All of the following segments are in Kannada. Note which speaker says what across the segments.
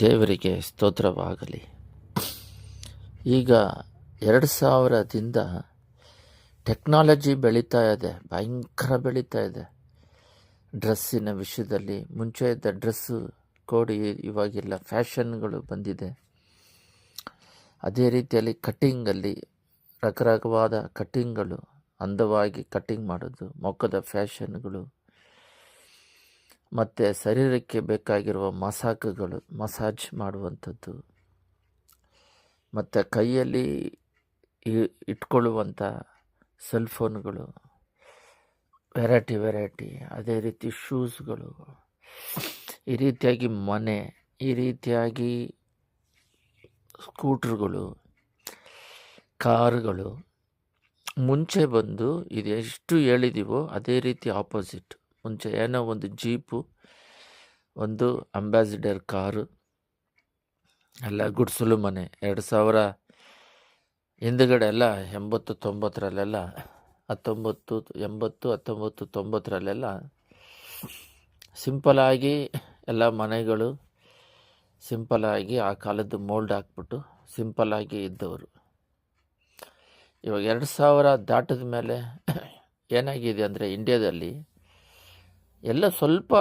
Speaker 1: ದೇವರಿಗೆ ಸ್ತೋತ್ರವಾಗಲಿ. ಈಗ ಎರಡು ಸಾವಿರದಿಂದ ಟೆಕ್ನಾಲಜಿ ಬೆಳೀತಾ ಇದೆ, ಭಯಂಕರ ಬೆಳೀತಾ ಇದೆ. ಡ್ರೆಸ್ಸಿನ ವಿಷಯದಲ್ಲಿ ಮುಂಚೆ ಇದ್ದ ಡ್ರೆಸ್ಸು ಕೋಡಿ ಇವಾಗಿಲ್ಲ, ಫ್ಯಾಷನ್ಗಳು ಬಂದಿದೆ. ಅದೇ ರೀತಿಯಲ್ಲಿ ಕಟ್ಟಿಂಗಲ್ಲಿ ರಕರಕವಾದ ಕಟ್ಟಿಂಗ್ಗಳು ಅಂದವಾಗಿ ಕಟ್ಟಿಂಗ್ ಮಾಡೋದು ಮೊಕ್ಕದ ಫ್ಯಾಷನ್ಗಳು ಮತ್ತು ಶರೀರಕ್ಕೆ ಬೇಕಾಗಿರುವ ಮಸಾಕಗಳು, ಮಸಾಜ್ ಮಾಡುವಂಥದ್ದು. ಮತ್ತು ಕೈಯಲ್ಲಿ ಇಟ್ಕೊಳ್ಳುವಂಥ ಸೆಲ್ ಫೋನ್ಗಳು ವೆರೈಟಿ ವೆರೈಟಿ ಅದೇ ರೀತಿ ಶೂಸ್ಗಳು ಈ ರೀತಿಯಾಗಿ ಮನೆ, ಈ ರೀತಿಯಾಗಿ ಸ್ಕೂಟ್ರುಗಳು ಕಾರುಗಳು ಮುಂಚೆ ಬಂದು ಇದೆಷ್ಟು ಹೇಳಿದೀವೋ ಅದೇ ರೀತಿ ಆಪೋಸಿಟ್ ಮುಂಚೆ ಏನೋ ಒಂದು ಜೀಪು, ಒಂದು ಅಂಬಾಸಿಡರ್ ಕಾರು, ಎಲ್ಲ ಗುಡ್ಸಲು ಮನೆ, ಎರಡು ಸಾವಿರ ಹಿಂದುಗಡೆ ಎಲ್ಲ ಎಂಬತ್ತು ತೊಂಬತ್ತರಲ್ಲೆಲ್ಲ ಹತ್ತೊಂಬತ್ತು, ಎಂಬತ್ತು, ಹತ್ತೊಂಬತ್ತು, ತೊಂಬತ್ತರಲ್ಲೆಲ್ಲ ಸಿಂಪಲಾಗಿ ಎಲ್ಲ ಮನೆಗಳು ಸಿಂಪಲಾಗಿ ಆ ಕಾಲದ್ದು ಮೋಲ್ಡ್ ಹಾಕ್ಬಿಟ್ಟು ಸಿಂಪಲಾಗಿ ಇದ್ದವರು. ಇವಾಗ ಎರಡು ಸಾವಿರ ದಾಟದ ಮೇಲೆ ಏನಾಗಿದೆ ಅಂದರೆ ಇಂಡ್ಯಾದಲ್ಲಿ ಎಲ್ಲ ಸ್ವಲ್ಪ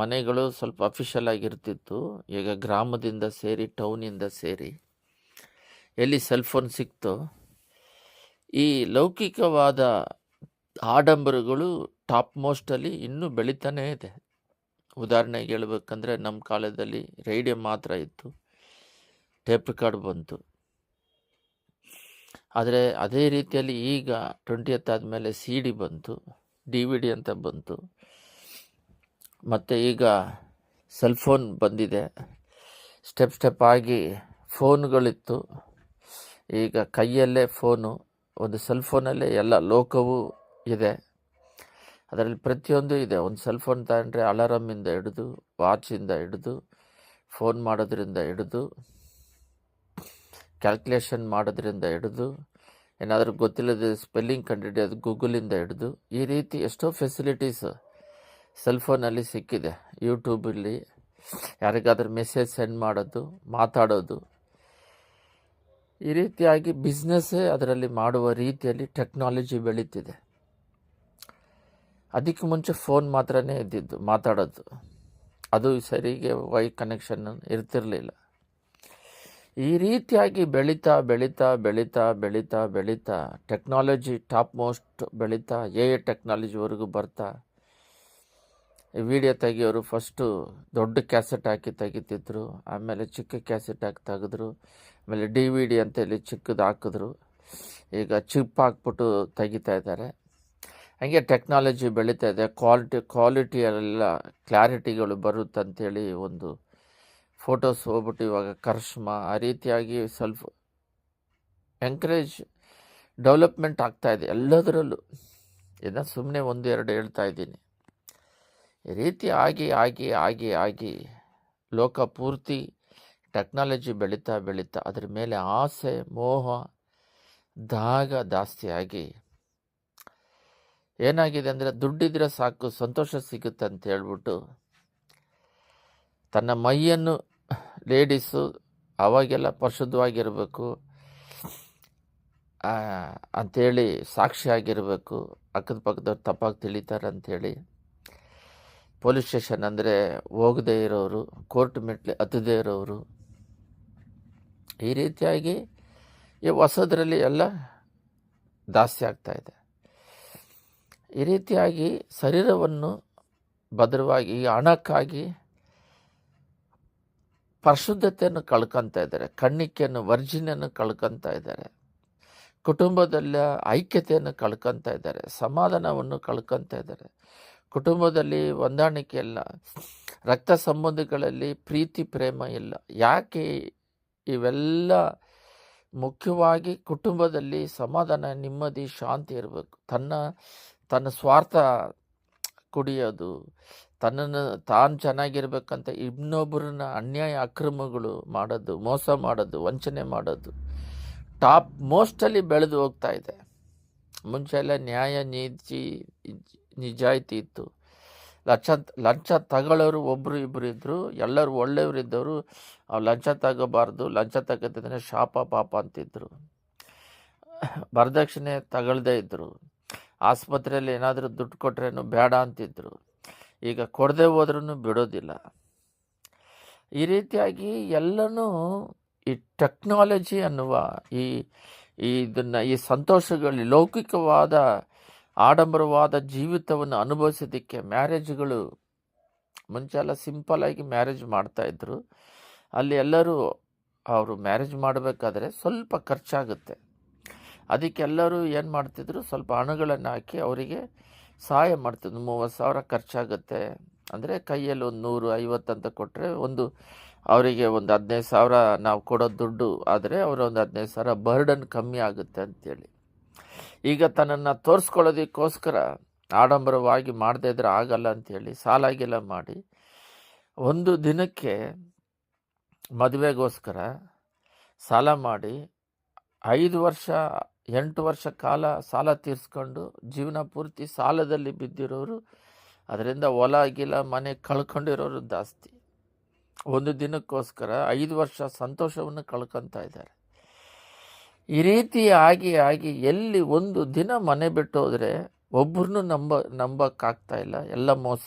Speaker 1: ಮನೆಗಳು ಸ್ವಲ್ಪ ಅಫಿಷಿಯಲ್ ಆಗಿರ್ತಿತ್ತು. ಈಗ ಗ್ರಾಮದಿಂದ ಸೇರಿ ಟೌನಿಂದ ಸೇರಿ ಎಲ್ಲಿ ಸೆಲ್ ಫೋನ್ ಸಿಕ್ತೋ, ಈ ಲೌಕಿಕವಾದ ಆಡಂಬರಗಳು ಟಾಪ್ ಮೋಸ್ಟಲ್ಲಿ ಇನ್ನೂ ಬೆಳೀತಾನೇ ಇದೆ. ಉದಾಹರಣೆಗೆ ಹೇಳ್ಬೇಕಂದ್ರೆ ನಮ್ಮ ಕಾಲದಲ್ಲಿ ರೇಡಿಯೋ ಮಾತ್ರ ಇತ್ತು. ಟೇಪ್ ರೆಕಾರ್ಡ್ ಬಂತು. ಆದರೆ ಅದೇ ರೀತಿಯಲ್ಲಿ ಈಗ ಟ್ವೆಂಟಿಯತ್ ಆದಮೇಲೆ ಸಿ ಡಿ ಬಂತು. ಡಿ ವಿ ಡಿ ಅಂತ ಬಂತು. ಮತ್ತು ಈಗ ಸೆಲ್ ಫೋನ್ ಬಂದಿದೆ. ಸ್ಟೆಪ್ ಸ್ಟೆಪ್ ಆಗಿ ಫೋನ್ಗಳಿತ್ತು ಈಗ ಕೈಯಲ್ಲೇ ಫೋನು ಒಂದು ಸೆಲ್ ಫೋನಲ್ಲೇ ಎಲ್ಲ ಲೋಕವೂ ಇದೆ. ಅದರಲ್ಲಿ ಪ್ರತಿಯೊಂದು ಇದೆ. ಒಂದು ಸೆಲ್ ಫೋನ್ ತಗೊಂಡ್ರೆ ಅಲಾರಮಿಂದ ಹಿಡಿದು ವಾಚಿಂದ ಹಿಡಿದು ಫೋನ್ ಮಾಡೋದ್ರಿಂದ ಹಿಡಿದು ಕ್ಯಾಲ್ಕುಲೇಷನ್ ಮಾಡೋದ್ರಿಂದ ಹಿಡಿದು, ಏನಾದರೂ ಗೊತ್ತಿಲ್ಲದ ಸ್ಪೆಲ್ಲಿಂಗ್ ಕಂಡುಹಿಡಿಯೋದು ಗೂಗಲಿಂದ ಹಿಡಿದು, ಈ ರೀತಿ ಎಷ್ಟೋ ಫೆಸಿಲಿಟೀಸ್ ಸೆಲ್ ಫೋನಲ್ಲಿ ಸಿಕ್ಕಿದೆ ಯೂಟ್ಯೂಬಲ್ಲಿ ಯಾರಿಗಾದ್ರೂ ಮೆಸೇಜ್ ಸೆಂಡ್ ಮಾಡೋದು, ಮಾತಾಡೋದು. ಈ ರೀತಿಯಾಗಿ ಬಿಸ್ನೆಸ್ಸೇ ಅದರಲ್ಲಿ ಮಾಡುವ ರೀತಿಯಲ್ಲಿ ಟೆಕ್ನಾಲಜಿ ಬೆಳೀತಿದೆ. ಅದಕ್ಕೆ ಮುಂಚೆ ಫೋನ್ ಮಾತ್ರನೇ ಇದ್ದಿದ್ದು, ಮಾತಾಡೋದು. ಅದು ಸರಿಗೆ ವೈ ಕನೆಕ್ಷನ್ ಇರ್ತಿರಲಿಲ್ಲ. ಈ ರೀತಿಯಾಗಿ ಬೆಳೀತಾ ಬೆಳೀತಾ ಬೆಳೀತಾ ಬೆಳೀತಾ ಬೆಳೀತಾ ಟೆಕ್ನಾಲಜಿ ಟಾಪ್ ಮೋಸ್ಟ್ ಬೆಳೀತಾ ಎ ಟೆಕ್ನಾಲಜಿವರೆಗೂ ಬರ್ತಾ ವಿಡಿಯೋ ತೆಗಿಯೋರು ಫಸ್ಟು ದೊಡ್ಡ ಕ್ಯಾಸೆಟ್ ಹಾಕಿ ತೆಗಿತಿದ್ರು, ಆಮೇಲೆ ಚಿಕ್ಕ ಕ್ಯಾಸೆಟ್ ಹಾಕಿ ತೆಗೆದ್ರು, ಆಮೇಲೆ ಡಿ ವಿ ಡಿ ಅಂತೇಳಿ ಚಿಕ್ಕದು ಹಾಕಿದ್ರು. ಈಗ ಚಿಪ್ ಹಾಕ್ಬಿಟ್ಟು ತೆಗಿತಾ ಇದ್ದಾರೆ. ಹಾಗೆ ಟೆಕ್ನಾಲಜಿ ಬೆಳೀತಾ ಇದೆ. ಕ್ವಾಲಿಟಿ, ಕ್ವಾಲಿಟಿಯಲ್ಲೆಲ್ಲ ಕ್ಲಾರಿಟಿಗಳು ಬರುತ್ತಂತೇಳಿ ಒಂದು ಫೋಟೋಸ್ ಹೋಗ್ಬಿಟ್ಟು ಇವಾಗ ಕರ್ಷ್ಮಾ ಆ ರೀತಿಯಾಗಿ ಸ್ವಲ್ಪ ಎಂಕರೇಜ್ ಡೆವಲಪ್ಮೆಂಟ್ ಆಗ್ತಾ ಇದೆ ಎಲ್ಲದರಲ್ಲೂ. ಇದನ್ನ ಸುಮ್ಮನೆ ಒಂದು ಎರಡು ಹೇಳ್ತಾ ಇದ್ದೀನಿ. ರೀತಿ ಆಗಿ ಆಗಿ ಆಗಿ ಆಗಿ ಲೋಕ ಪೂರ್ತಿ ಟೆಕ್ನಾಲಜಿ ಬೆಳೀತಾ ಬೆಳೀತಾ ಅದ್ರ ಮೇಲೆ ಆಸೆ, ಮೋಹ, ದಾಗ ದಾಸ್ತಿಯಾಗಿ ಆಗಿ ಏನಾಗಿದೆ ಅಂದರೆ ದುಡ್ಡಿದ್ರೆ ಸಾಕು, ಸಂತೋಷ ಸಿಗುತ್ತೆ ಅಂತ ಹೇಳ್ಬಿಟ್ಟು ತನ್ನ ಮೈಯನ್ನು ಲೇಡೀಸು, ಅವಾಗೆಲ್ಲ ಪರಿಶುದ್ಧವಾಗಿರಬೇಕು ಅಂಥೇಳಿ ಸಾಕ್ಷಿ ಸಾಕ್ಷಿಯಾಗಿರಬೇಕು ಅಕ್ಕದ ಪಕ್ಕದವ್ರು ತಪ್ಪಾಗಿ ತಿಳಿತಾರೆ ಅಂಥೇಳಿ ಪೊಲೀಸ್ ಸ್ಟೇಷನ್ ಅಂದರೆ ಹೋಗದೇ ಇರೋರು, ಕೋರ್ಟ್ ಮೆಟ್ಲಿ ಹತ್ತದೇ ಇರೋರು. ಈ ರೀತಿಯಾಗಿ ಈ ಹೊಸದರಲ್ಲಿ ಎಲ್ಲ ಆಗ್ತಾ ಇದೆ. ಈ ರೀತಿಯಾಗಿ ಶರೀರವನ್ನು ಭದ್ರವಾಗಿ, ಈ ಹಣಕ್ಕಾಗಿ ಪರಿಶುದ್ಧತೆಯನ್ನು ಕಳ್ಕೊತಾ ಇದ್ದಾರೆ, ಕಣ್ಣಿಕೆಯನ್ನು ವರ್ಜಿನನ್ನು ಕಳ್ಕೊತಾ ಇದ್ದಾರೆ, ಕುಟುಂಬದಲ್ಲ ಐಕ್ಯತೆಯನ್ನು ಕಳ್ಕೊತಾ ಇದ್ದಾರೆ, ಸಮಾಧಾನವನ್ನು ಕಳ್ಕೊತಾ ಇದ್ದಾರೆ. ಕುಟುಂಬದಲ್ಲಿ ಹೊಂದಾಣಿಕೆ ಇಲ್ಲ. ರಕ್ತ ಸಂಬಂಧಗಳಲ್ಲಿ ಪ್ರೀತಿ, ಪ್ರೇಮ ಇಲ್ಲ. ಯಾಕೆ ಇವೆಲ್ಲ? ಮುಖ್ಯವಾಗಿ ಕುಟುಂಬದಲ್ಲಿ ಸಮಾಧಾನ, ನೆಮ್ಮದಿ, ಶಾಂತಿ ಇರಬೇಕು. ತನ್ನ ತನ್ನ ಸ್ವಾರ್ಥ ಕುಡಿಯೋದು, ತನ್ನನ್ನು ತಾನು ಚೆನ್ನಾಗಿರ್ಬೇಕಂತ ಇನ್ನೊಬ್ಬರನ್ನ ಅನ್ಯಾಯ, ಅಕ್ರಮಗಳು ಮಾಡೋದು, ಮೋಸ ಮಾಡೋದು, ವಂಚನೆ ಮಾಡೋದು, ಟಾಪ್ ಮೋಸ್ಟಲ್ಲಿ ಬೆಳೆದು ಹೋಗ್ತಾ ಇದೆ. ಮುಂಚೆ ಎಲ್ಲ ನ್ಯಾಯ, ನೀತಿ ನಿಜಾಯಿತಿ ಇತ್ತು. ಲಂಚ ಲಂಚ ತಗೊಳ್ಳೋರು ಒಬ್ಬರು ಇಬ್ಬರು ಇದ್ದರು ಎಲ್ಲರೂ ಅವ್ರು ಲಂಚ ತಗೋಬಾರ್ದು, ಲಂಚ ತಗೋತಿದ್ರೆ ಶಾಪ, ಪಾಪ ಅಂತಿದ್ದರು ವರದಕ್ಷಿಣೆ ತಗೊಳ್ದೇ ಇದ್ದರು ಆಸ್ಪತ್ರೆಯಲ್ಲಿ ಏನಾದರೂ ದುಡ್ಡು ಕೊಟ್ರೇನು ಬೇಡ ಅಂತಿದ್ರು. ಈಗ ಕೊಡದೆ ಹೋದ್ರೂ ಬಿಡೋದಿಲ್ಲ. ಈ ರೀತಿಯಾಗಿ ಎಲ್ಲನೂ ಈ ಟೆಕ್ನಾಲಜಿ ಅನ್ನುವ ಈ ಇದನ್ನು, ಈ ಸಂತೋಷಗಳಲ್ಲಿ ಲೌಕಿಕವಾದ ಆಡಂಬರವಾದ ಜೀವಿತವನ್ನು ಅನುಭವಿಸೋದಕ್ಕೆ ಮ್ಯಾರೇಜ್ಗಳು ಮುಂಚೆ ಎಲ್ಲ ಸಿಂಪಲಾಗಿ ಮ್ಯಾರೇಜ್ ಮಾಡ್ತಾಯಿದ್ರು ಅಲ್ಲಿ ಎಲ್ಲರೂ ಅವರು ಮ್ಯಾರೇಜ್ ಮಾಡಬೇಕಾದ್ರೆ ಸ್ವಲ್ಪ ಖರ್ಚಾಗುತ್ತೆ. ಅದಕ್ಕೆ ಎಲ್ಲರೂ ಏನು ಮಾಡ್ತಿದ್ರು, ಸ್ವಲ್ಪ ಹಣಗಳನ್ನು ಹಾಕಿ ಅವರಿಗೆ ಸಹಾಯ ಮಾಡ್ತಿದ್ರು. ಮೂವತ್ತು ಸಾವಿರ ಖರ್ಚಾಗುತ್ತೆ. ಅಂದರೆ ಕೈಯಲ್ಲಿ ಒಂದು ನೂರು, ಐವತ್ತು ಅಂತ ಕೊಟ್ಟರೆ ಒಂದು ಅವರಿಗೆ ಒಂದು ಹದಿನೈದು ಸಾವಿರ ನಾವು ಕೊಡೋ ದುಡ್ಡು, ಆದರೆ ಅವರ ಒಂದು ಹದಿನೈದು ಸಾವಿರ ಬರ್ಡನ್ ಕಮ್ಮಿ ಆಗುತ್ತೆ ಅಂತೇಳಿ. ಈಗ ತನ್ನನ್ನು ತೋರಿಸ್ಕೊಳ್ಳೋದಕ್ಕೋಸ್ಕರ ಆಡಂಬರವಾಗಿ ಮಾಡದೇ ಇದ್ರೆ ಆಗಲ್ಲ ಅಂಥೇಳಿ ಸಾಲಾಗಿಲ್ಲ ಮಾಡಿ ಒಂದು ದಿನಕ್ಕೆ ಮದುವೆಗೋಸ್ಕರ ಸಾಲ ಮಾಡಿ ಐದು ವರ್ಷ, ಎಂಟು ವರ್ಷ ಕಾಲ ಸಾಲ ತೀರಿಸ್ಕೊಂಡು ಜೀವನ ಪೂರ್ತಿ ಸಾಲದಲ್ಲಿ ಬಿದ್ದಿರೋರು, ಅದರಿಂದ ಹೊಲ ಗಿಲ ಮನೆ ಕಳ್ಕೊಂಡಿರೋರು ಜಾಸ್ತಿ. ಒಂದು ದಿನಕ್ಕೋಸ್ಕರ ಐದು ವರ್ಷ ಸಂತೋಷವನ್ನು ಕಳ್ಕೊತಾ ಇದ್ದಾರೆ. ಈ ರೀತಿ ಆಗಿ ಆಗಿ ಎಲ್ಲಿ ಒಂದು ದಿನ ಮನೆ ಬಿಟ್ಟು ಹೋದರೆ ಒಬ್ಬರನ್ನೂ ನಂಬ ನಂಬಕ್ಕಾಗ್ತಾ ಇಲ್ಲ, ಎಲ್ಲ ಮೋಸ.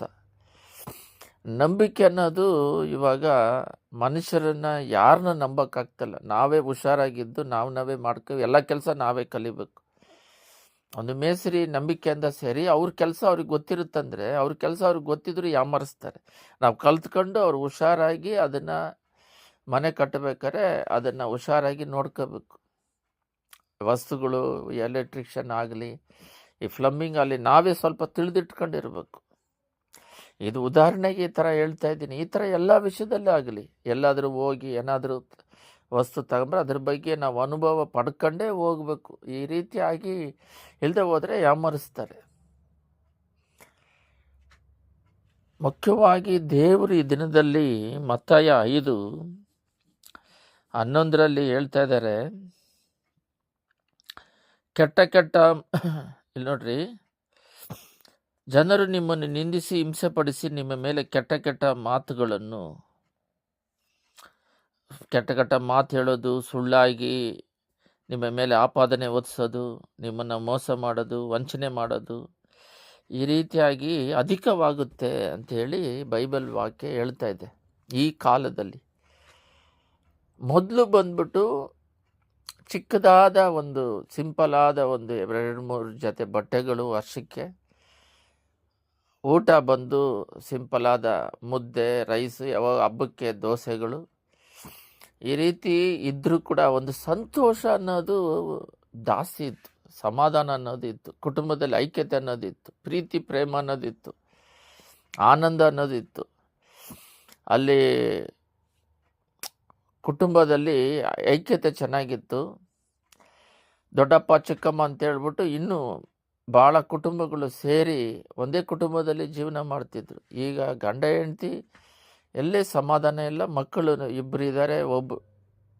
Speaker 1: ನಂಬಿಕೆ ಅನ್ನೋದು ಇವಾಗ ಮನುಷ್ಯರನ್ನು ಯಾರನ್ನ ನಂಬಕ್ಕಾಗ್ತಾಯಿಲ್ಲ ನಾವೇ ಹುಷಾರಾಗಿದ್ದು ನಾವು ನಾವೇ ಮಾಡ್ಕೋ, ಎಲ್ಲ ಕೆಲಸ ನಾವೇ ಕಲಿಬೇಕು. ಒಂದು ಮೇಸರಿ ನಂಬಿಕೆ ಅಂದ ಸೇರಿ ಅವ್ರ ಕೆಲಸ ಅವ್ರಿಗೆ ಗೊತ್ತಿರುತ್ತಂದರೆ ಅವ್ರ ಕೆಲಸ ಅವ್ರಿಗೆ ಗೊತ್ತಿದ್ರು ಯಾಮರಿಸ್ತಾರೆ. ನಾವು ಕಲ್ತ್ಕೊಂಡು ಅವ್ರು ಹುಷಾರಾಗಿ ಅದನ್ನು ಮನೆ ಕಟ್ಟಬೇಕಾದ್ರೆ ಅದನ್ನು ಹುಷಾರಾಗಿ ನೋಡ್ಕೋಬೇಕು. ವಸ್ತುಗಳು, ಎಲೆಕ್ಟ್ರಿಷಿಯನ್ ಆಗಲಿ, ಈ ಫ್ಲಮ್ಮಿಂಗ್ ಆಗಲಿ ನಾವೇ ಸ್ವಲ್ಪ ತಿಳಿದಿಟ್ಕೊಂಡಿರ್ಬೇಕು. ಇದು ಉದಾಹರಣೆಗೆ ಈ ಥರ ಹೇಳ್ತಾ ಇದ್ದೀನಿ. ಈ ಥರ ಎಲ್ಲ ವಿಷಯದಲ್ಲೇ ಆಗಲಿ, ಎಲ್ಲಾದರೂ ಹೋಗಿ ಏನಾದರೂ ವಸ್ತು ತಗೊಂಡ್ರೆ ಅದ್ರ ಬಗ್ಗೆ ನಾವು ಅನುಭವ ಪಡ್ಕೊಂಡೇ ಹೋಗಬೇಕು. ಈ ರೀತಿಯಾಗಿ ಇಲ್ಲದೆ ಹೋದರೆ ಯಾಮರಿಸ್ತಾರೆ. ಮುಖ್ಯವಾಗಿ ದೇವರು ಈ ದಿನದಲ್ಲಿ ಮತ್ತಾಯ ಐದು ಹನ್ನೊಂದರಲ್ಲಿ ಹೇಳ್ತಾ ಇದ್ದಾರೆ. ಕೆಟ್ಟ ಕೆಟ್ಟ, ಇಲ್ಲಿ ನೋಡ್ರಿ. ಜನರು ನಿಮ್ಮನ್ನು ನಿಂದಿಸಿ, ಹಿಂಸೆಪಡಿಸಿ ನಿಮ್ಮ ಮೇಲೆ ಕೆಟ್ಟ ಕೆಟ್ಟ ಮಾತುಗಳನ್ನು, ಕೆಟ್ಟ ಕೆಟ್ಟ ಮಾತು ಹೇಳೋದು, ಸುಳ್ಳಾಗಿ ನಿಮ್ಮ ಮೇಲೆ ಆಪಾದನೆ ಒದಿಸೋದು, ನಿಮ್ಮನ್ನು ಮೋಸ ಮಾಡೋದು, ವಂಚನೆ ಮಾಡೋದು ಈ ರೀತಿಯಾಗಿ ಅಧಿಕವಾಗುತ್ತೆ ಅಂಥೇಳಿ ಬೈಬಲ್ ವಾಕ್ಯ ಹೇಳ್ತಾ ಇದೆ ಈ ಕಾಲದಲ್ಲಿ. ಮೊದಲು ಬಂದ್ಬಿಟ್ಟು ಚಿಕ್ಕದಾದ ಒಂದು ಸಿಂಪಲ್ ಆದ ಒಂದು ಎರಡು ಮೂರು ಜೊತೆ ಬಟ್ಟೆಗಳು ವರ್ಷಕ್ಕೆ. ಊಟ ಬಂದು ಸಿಂಪಲ್ ಆದ ಮುದ್ದೆ, ರೈಸ್ ಯಾವಾಗ ಹಬ್ಬಕ್ಕೆ ದೋಸೆಗಳು. ಈ ರೀತಿ ಇದ್ದರೂ ಕೂಡ ಒಂದು ಸಂತೋಷ ಅನ್ನೋದು ಜಾಸ್ತಿ ಇತ್ತು. ಸಮಾಧಾನ ಅನ್ನೋದಿತ್ತು ಕುಟುಂಬದಲ್ಲಿ ಐಕ್ಯತೆ ಅನ್ನೋದಿತ್ತು ಪ್ರೀತಿ, ಪ್ರೇಮ ಅನ್ನೋದಿತ್ತು ಆನಂದ ಅನ್ನೋದಿತ್ತು ಅಲ್ಲಿ ಕುಟುಂಬದಲ್ಲಿ ಐಕ್ಯತೆ ಚೆನ್ನಾಗಿತ್ತು. ದೊಡ್ಡಪ್ಪ, ಚಿಕ್ಕಮ್ಮ ಅಂತ ಹೇಳ್ಬಿಟ್ಟು ಇನ್ನೂ ಭಾಳ ಕುಟುಂಬಗಳು ಸೇರಿ ಒಂದೇ ಕುಟುಂಬದಲ್ಲಿ ಜೀವನ ಮಾಡ್ತಿದ್ರು. ಈಗ ಗಂಡ, ಹೆಂಡತಿ, ಎಲ್ಲೇ ಸಮಾಧಾನ ಇಲ್ಲ. ಮಕ್ಕಳು ಇಬ್ಬರು ಇದ್ದಾರೆ ಒಬ್ಬ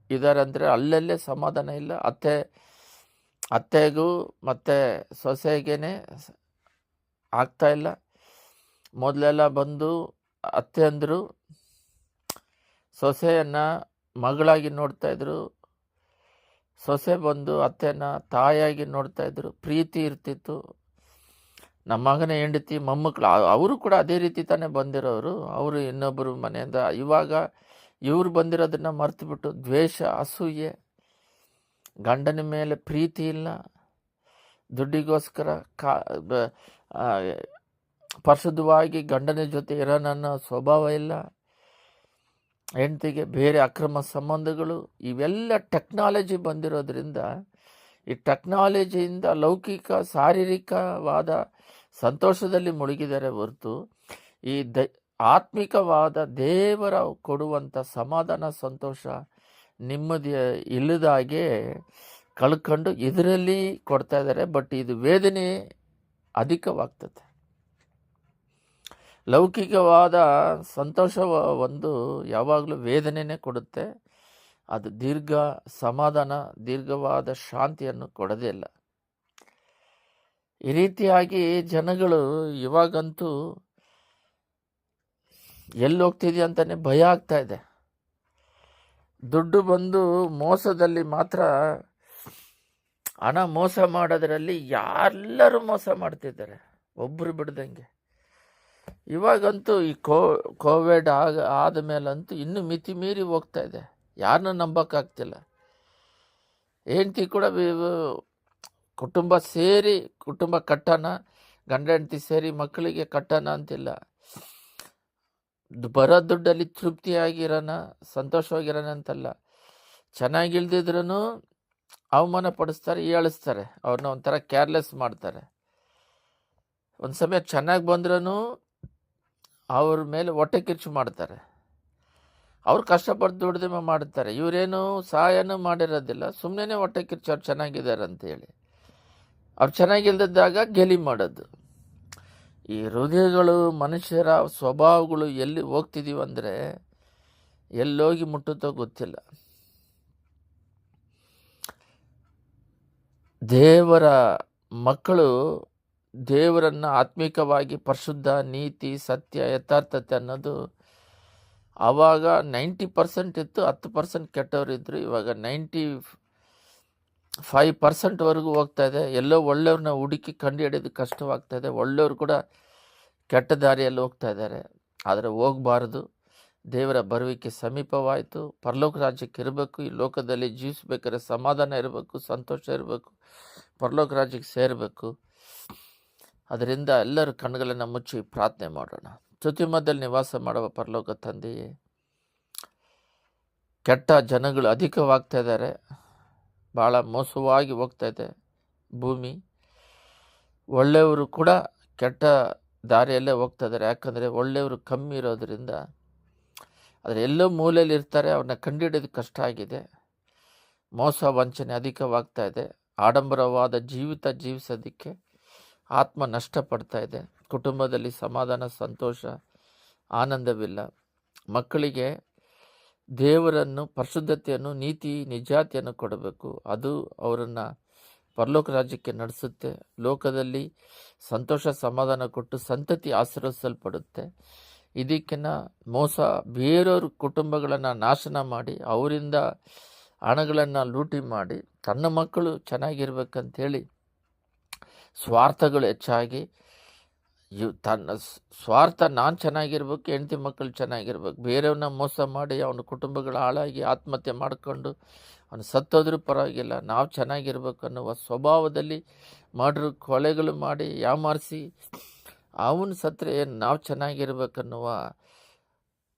Speaker 1: ಇದ್ದಾರೆ ಅಂದರೆ ಅಲ್ಲಲ್ಲೇ ಸಮಾಧಾನ ಇಲ್ಲ. ಅತ್ತೆ, ಅತ್ತೆಗೂ ಮತ್ತು ಸೊಸೆಗೇನೆ ಆಗ್ತಾಯಿಲ್ಲ ಮೊದಲೆಲ್ಲ ಬಂದು ಅತ್ತೆ ಅಂದರು, ಸೊಸೆಯನ್ನು ಮಗಳಾಗಿ ನೋಡ್ತಾ ಇದ್ರು. ಸೊಸೆ ಬಂದು ಅತ್ತೆನ ತಾಯಿಯಾಗಿ ನೋಡ್ತಾ ಇದ್ರು. ಪ್ರೀತಿ ಇರ್ತಿತ್ತು. ನಮ್ಮ ಮಗನ ಹೆಂಡತಿ ಮೊಮ್ಮಕ್ಕಳು ಅವರು ಕೂಡ ಅದೇ ರೀತಿ ತಾನೇ ಬಂದಿರೋರು. ಅವರು ಇನ್ನೊಬ್ಬರು ಮನೆಯಿಂದ, ಇವಾಗ ಇವರು ಬಂದಿರೋದನ್ನ ಮರೆತುಬಿಟ್ಟು ದ್ವೇಷ, ಅಸೂಯೆ, ಗಂಡನ ಮೇಲೆ ಪ್ರೀತಿ ಇಲ್ಲ. ದುಡ್ಡಿಗೋಸ್ಕರ ಕಾ ಪರಿಶುದ್ಧವಾಗಿ ಗಂಡನ ಜೊತೆ ಇರೋನನ್ನೋ ಸ್ವಭಾವ ಇಲ್ಲ. ಹೆಂಡತಿಗೆ ಬೇರೆ ಅಕ್ರಮ ಸಂಬಂಧಗಳು, ಇವೆಲ್ಲ ಟೆಕ್ನಾಲಜಿ ಬಂದಿರೋದ್ರಿಂದ, ಈ ಟೆಕ್ನಾಲಜಿಯಿಂದ ಲೌಕಿಕ, ಶಾರೀರಿಕವಾದ ಸಂತೋಷದಲ್ಲಿ ಮುಳುಗಿದರೆ ಹೊರತು, ಈ ದ, ಆತ್ಮಿಕವಾದ ದೇವರ ಕೊಡುವಂಥ ಸಮಾಧಾನ, ಸಂತೋಷ ನೆಮ್ಮದಿ ಇಲ್ಲದಾಗೆ ಕಳ್ಕೊಂಡು ಇದರಲ್ಲಿ ಕೊಡ್ತಾ ಇದ್ದಾರೆ. ಬಟ್ ಇದು ವೇದನೆ ಅಧಿಕವಾಗ್ತದೆ. ಲೌಕಿಕವಾದ ಸಂತೋಷ ಒಂದು ಯಾವಾಗಲೂ ವೇದನೆಯೇ ಕೊಡುತ್ತೆ. ಅದು ದೀರ್ಘ ಸಮಾಧಾನ, ದೀರ್ಘವಾದ ಶಾಂತಿಯನ್ನು ಕೊಡದೇ ಇಲ್ಲ. ಈ ರೀತಿಯಾಗಿ ಜನಗಳು ಇವಾಗಂತೂ ಎಲ್ಲಿ ಅಂತಲೇ ಭಯ ಆಗ್ತಾ ಇದೆ. ದುಡ್ಡು ಬಂದು ಮೋಸದಲ್ಲಿ ಮಾತ್ರ ಹಣ ಮೋಸ ಮಾಡೋದರಲ್ಲಿ ಯಾರೆಲ್ಲರೂ ಮೋಸ ಮಾಡ್ತಿದ್ದಾರೆ. ಒಬ್ಬರು ಬಿಡ್ದಂಗೆ. ಇವಾಗಂತೂ ಈ ಕೋ, ಕೋವಿಡ್ ಆಗ, ಆದ ಮೇಲಂತೂ ಇನ್ನೂ ಮಿತಿ ಮೀರಿ ಹೋಗ್ತಾ ಇದೆ. ಯಾರನ್ನೂ ನಂಬೋಕ್ಕಾಗ್ತಿಲ್ಲ. ಹೆಂಡ್ತಿ ಕೂಡ ಕುಟುಂಬ ಸೇರಿ, ಕುಟುಂಬ ಕಟ್ಟೋಣ ಗಂಡ ಹೆಂಡ್ತಿ ಸೇರಿ ಮಕ್ಕಳಿಗೆ ಕಟ್ಟೋಣ ಅಂತಿಲ್ಲ. ಬರೋ ದುಡ್ಡಲ್ಲಿ ತೃಪ್ತಿಯಾಗಿರೋಣ, ಸಂತೋಷವಾಗಿರೋಣ ಅಂತಲ್ಲ. ಚೆನ್ನಾಗಿಲ್ದಿದ್ರೂ ಅವಮಾನ ಪಡಿಸ್ತಾರೆ, ಏಳಿಸ್ತಾರೆ. ಅವ್ರನ್ನ ಒಂಥರ ಕೇರ್ಲೆಸ್ ಮಾಡ್ತಾರೆ. ಒಂದು ಸಮಯ ಚೆನ್ನಾಗಿ ಬಂದ್ರೂ ಅವ್ರ ಮೇಲೆ ಹೊಟ್ಟೆ ಕಿರ್ಚು ಮಾಡ್ತಾರೆ. ಅವ್ರು ಕಷ್ಟಪಟ್ಟು ದುಡ್ದಿಮೆ ಮಾಡ್ತಾರೆ. ಇವರೇನು ಸಹಾಯನೂ ಮಾಡಿರೋದಿಲ್ಲ. ಸುಮ್ಮನೆ ಹೊಟ್ಟೆ ಕಿರ್ಚು, ಅವ್ರು ಚೆನ್ನಾಗಿದ್ದಾರೆ ಅಂತೇಳಿ ಅವ್ರು ಚೆನ್ನಾಗಿಲ್ದಿದ್ದಾಗ ಗೆಲಿ ಮಾಡೋದು. ಈ ಹೃದಯಗಳು, ಮನುಷ್ಯರ ಸ್ವಭಾವಗಳು ಎಲ್ಲಿ ಹೋಗ್ತಿದ್ದೀವಂದರೆ ಎಲ್ಲೋಗಿ ಮುಟ್ಟುತ್ತೋ ಗೊತ್ತಿಲ್ಲ. ದೇವರ ಮಕ್ಕಳು ದೇವರನ್ನು ಆತ್ಮಿಕವಾಗಿ ಪರಿಶುದ್ಧ ನೀತಿ ಸತ್ಯ ಯಥಾರ್ಥತೆ ಅನ್ನೋದು ಆವಾಗ ನೈಂಟಿ ಪರ್ಸೆಂಟ್ ಇತ್ತು, ಹತ್ತು ಪರ್ಸೆಂಟ್ ಕೆಟ್ಟವರಿದ್ದರು ಇವಾಗ ನೈಂಟಿ ಫೈವ್ ಪರ್ಸೆಂಟ್ವರೆಗೂ ಹೋಗ್ತಾ ಇದೆ. ಎಲ್ಲೋ ಒಳ್ಳೆಯವ್ರನ್ನ ಹುಡುಕಿ ಕಂಡು ಹಿಡಿಯೋದು ಕಷ್ಟವಾಗ್ತಾ ಇದೆ. ಒಳ್ಳೆಯವ್ರು ಕೂಡ ಕೆಟ್ಟ ದಾರಿಯಲ್ಲಿ ಹೋಗ್ತಾ ಇದ್ದಾರೆ. ಆದರೆ ಹೋಗಬಾರ್ದು. ದೇವರ ಬರುವಿಕೆ ಸಮೀಪವಾಯಿತು. ಪರಲೋಕ ರಾಜ್ಯಕ್ಕೆ ಇರಬೇಕು. ಈ ಲೋಕದಲ್ಲಿ ಜೀವಿಸ್ಬೇಕಾದ್ರೆ ಸಮಾಧಾನ ಇರಬೇಕು, ಸಂತೋಷ ಇರಬೇಕು, ಪರಲೋಕ ರಾಜ್ಯಕ್ಕೆ ಸೇರಬೇಕು. ಅದರಿಂದ ಎಲ್ಲರೂ ಕಣ್ಣುಗಳನ್ನು ಮುಚ್ಚಿ ಪ್ರಾರ್ಥನೆ ಮಾಡೋಣ. ಸ್ತುತಿಮದಲ್ಲಿ ನಿವಾಸ ಮಾಡುವ ಪರಲೋಕ ತಂದೆಯೇ, ಕೆಟ್ಟ ಜನಗಳು ಅಧಿಕವಾಗ್ತಾ ಇದ್ದಾರೆ. ಭಾಳ ಮೋಸವಾಗಿ ಹೋಗ್ತಾ ಇದೆ ಭೂಮಿ. ಒಳ್ಳೆಯವರು ಕೂಡ ಕೆಟ್ಟ ದಾರಿಯಲ್ಲೇ ಹೋಗ್ತಾ ಇದ್ದಾರೆ. ಯಾಕಂದರೆ ಒಳ್ಳೆಯವರು ಕಮ್ಮಿ ಇರೋದರಿಂದ ಆದರೆ ಎಲ್ಲೋ ಮೂಲೆಯಲ್ಲಿ ಇರ್ತಾರೆ, ಅವ್ರನ್ನ ಕಂಡುಹಿಡಿಯೋದು ಕಷ್ಟ ಆಗಿದೆ. ಮೋಸ ವಂಚನೆ ಅಧಿಕವಾಗ್ತಾ ಇದೆ. ಆಡಂಬರವಾದ ಜೀವಿತ ಜೀವಿಸೋದಕ್ಕೆ ಆತ್ಮ ನಷ್ಟಪಡ್ತಾ ಇದೆ. ಕುಟುಂಬದಲ್ಲಿ ಸಮಾಧಾನ, ಸಂತೋಷ, ಆನಂದವಿಲ್ಲ. ಮಕ್ಕಳಿಗೆ ದೇವರನ್ನು, ಪರಿಶುದ್ಧತೆಯನ್ನು, ನೀತಿ, ನಿಜಾತಿಯನ್ನು ಕೊಡಬೇಕು. ಅದು ಅವರನ್ನು ಪರಲೋಕ ರಾಜ್ಯಕ್ಕೆ ನಡೆಸುತ್ತೆ. ಲೋಕದಲ್ಲಿ ಸಂತೋಷ, ಸಮಾಧಾನ ಕೊಟ್ಟು ಸಂತತಿ ಆಶೀರ್ವಿಸಲ್ಪಡುತ್ತೆ ಇದಕ್ಕಿನ್ನ ಮೋಸ ಬೇರೆಯವ್ರ ಕುಟುಂಬಗಳನ್ನು ನಾಶನ ಮಾಡಿ, ಅವರಿಂದ ಹಣಗಳನ್ನು ಲೂಟಿ ಮಾಡಿ, ತನ್ನ ಮಕ್ಕಳು ಚೆನ್ನಾಗಿರ್ಬೇಕಂತೇಳಿ ಸ್ವಾರ್ಥಗಳು ಹೆಚ್ಚಾಗಿ ಇವ್ ತನ್ನ ಸ್ವಾರ್ಥ ನಾನು ಚೆನ್ನಾಗಿರ್ಬೇಕು, ಹೆಂಡತಿ ಮಕ್ಕಳು ಚೆನ್ನಾಗಿರ್ಬೇಕು. ಬೇರೆಯವ್ರನ್ನ ಮೋಸ ಮಾಡಿ ಅವನ ಕುಟುಂಬಗಳು ಹಾಳಾಗಿ ಆತ್ಮಹತ್ಯೆ ಮಾಡಿಕೊಂಡು ಅವನು ಸತ್ತೋದ್ರೂ ಪರವಾಗಿಲ್ಲ. ನಾವು ಚೆನ್ನಾಗಿರ್ಬೇಕು ಅನ್ನುವ ಸ್ವಭಾವದಲ್ಲಿ ಮಾಡ್ರು ಕೊಲೆಗಳು ಮಾಡಿ ಯಾಮಾರಿಸಿ ಅವನು ಸತ್ತರೆ ಏನು ನಾವು ಚೆನ್ನಾಗಿರ್ಬೇಕನ್ನುವ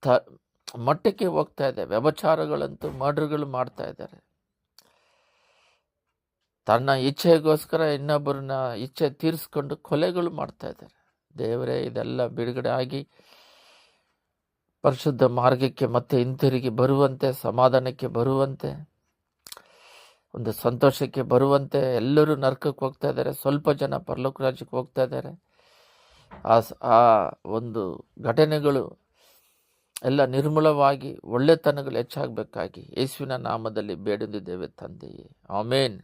Speaker 1: ತ, ಮಟ್ಟಕ್ಕೆ ಹೋಗ್ತಾ ಇದೆ. ವ್ಯಭಚಾರಗಳಂತೂ, ಮರ್ಡ್ರ್ಗಳು ಮಾಡ್ತಾ ಇದ್ದಾರೆ. ತನ್ನ ಇಚ್ಛೆಗೋಸ್ಕರ ಇನ್ನೊಬ್ಬರನ್ನ ಇಚ್ಛೆ ತೀರಿಸ್ಕೊಂಡು ಕೊಲೆಗಳು ಮಾಡ್ತಾ ಇದ್ದಾರೆ. ದೇವರೇ, ಇದೆಲ್ಲ ಬಿಡುಗಡೆ ಆಗಿ ಪರಿಶುದ್ಧ ಮಾರ್ಗಕ್ಕೆ ಮತ್ತೆ ಹಿಂತಿರುಗಿ ಬರುವಂತೆ, ಸಮಾಧಾನಕ್ಕೆ ಬರುವಂತೆ, ಒಂದು ಸಂತೋಷಕ್ಕೆ ಬರುವಂತೆ ಎಲ್ಲರೂ ನರ್ಕಕ್ಕೆ ಹೋಗ್ತಾ ಇದ್ದಾರೆ. ಸ್ವಲ್ಪ ಜನ ಪರಲೋಕ ರಾಜ್ಯಕ್ಕೆ ಹೋಗ್ತಾ ಇದ್ದಾರೆ. ಆ ಆ ಒಂದು ಘಟನೆಗಳು ಎಲ್ಲ ನಿರ್ಮೂಲವಾಗಿ, ಒಳ್ಳೆತನಗಳು ಹೆಚ್ಚಾಗಬೇಕಾಗಿ ಯೇಸುವಿನ ನಾಮದಲ್ಲಿ ಬೇಡಿದ್ದೇವೆ ತಂದೆಯೇ. ಆಮೇನ್.